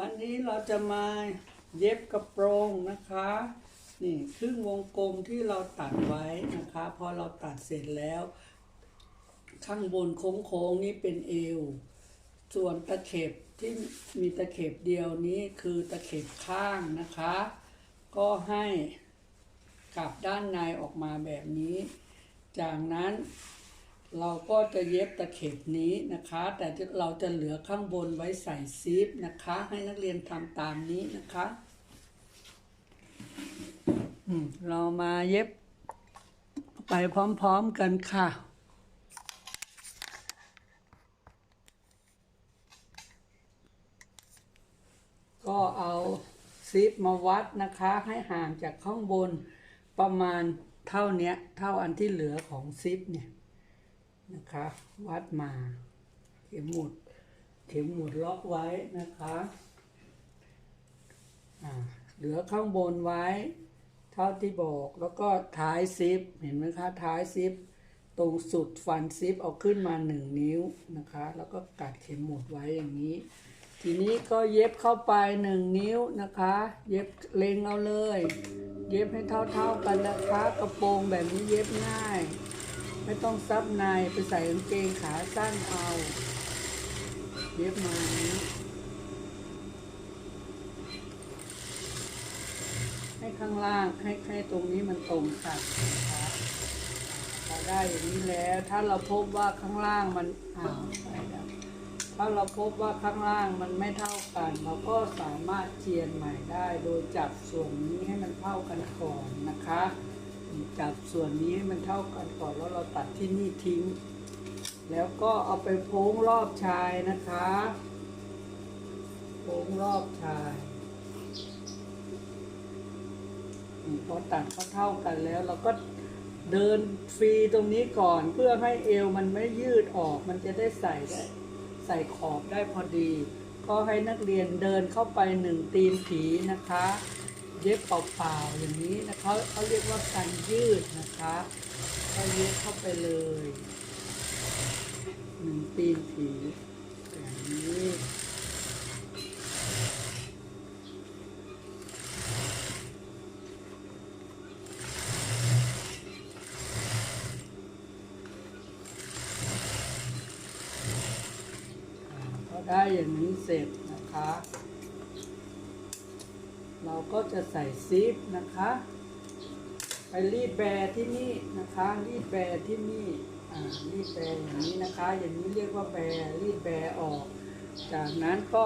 วันนี้เราจะมาเย็บกระโปรงนะคะ นี่ครึ่งวงกลมที่เราตัดไว้นะคะ พอเราตัดเสร็จแล้ว ข้างบนโค้งๆนี้เป็นเอว ส่วนตะเข็บที่มีตะเข็บเดียวนี้คือตะเข็บข้างนะคะ ก็ให้กลับด้านในออกมาแบบนี้ จากนั้น เราก็จะเย็บตะเข็บนี้นะคะ แต่เราจะเหลือข้างบนไว้ใส่ซิปนะคะ ให้นักเรียนทำตามนี้นะคะเรามาเย็บไปพร้อมๆกันค่ะก็เอาซิปมาวัดนะคะ ให้ห่างจากข้างบนประมาณเท่านี้เท่าอันที่เหลือของซิปเนี่ย นะคะ วัดมาเข็มหมุด เข็มหมุดล็อกไว้นะคะเหลือข้างบนไว้ เท่าที่บอกแล้วก็ท้ายซิป เห็นไหมคะ ท้ายซิป ตรงสุดฟันซิปเอาขึ้นมาหนึ่งนิ้วนะคะ แล้วก็กัดเข็มหมุดไว้อย่างนี้ ทีนี้ก็เย็บเข้าไปหนึ่งนิ้วนะคะ เย็บเล็งเอาเลย เย็บให้เท่าๆกันนะคะ กระโปรงแบบนี้เย็บง่าย ไม่ต้องซับในไปใส่กางเกงขาสั้นเอาเย็บมาให้ข้างล่างให้ให้ตรงนี้มันตรงกันนะคะพอได้อย่างนี้แล้ว ถ้าเราพบว่าข้างล่างมันอ้าวไปแล้วถ้าเราพบว่าข้างล่างมันไม่เท่ากัน เราก็สามารถเจียนใหม่ได้โดยจับส่วนนี้ให้มันเท่ากันก่อนนะคะ จับส่วนนี้ให้มันเท่ากันก่อนแล้วเราตัดที่นี่ทิ้ง แล้วก็เอาไปโพ้งรอบชายนะคะโพ้งรอบชายอืมพอตัดเขาเท่ากันแล้ว เราก็เดินฟรีตรงนี้ก่อนเพื่อให้เอวมันไม่ยืดออก มันจะได้ใส่ได้ใส่ขอบได้พอดี ก็ให้นักเรียนเดินเข้าไปหนึ่งตีนผีนะคะ เย็บเปล่าๆอย่างนี้นะคะเขาเรียกว่าการยืดนะคะก็เย็บเข้าไปเลยหนึ่งตีนผีอย่างนี้ได้อย่างนี้เสร็จนะคะ เราก็จะใส่ซิปนะคะ ไปรีดแบร์ที่นี่นะคะ รีดแบร์ที่นี่รีดแบร์อย่างนี้นะคะ อย่างนี้เรียกว่าแบร์รีดแบร์ออก จากนั้นก็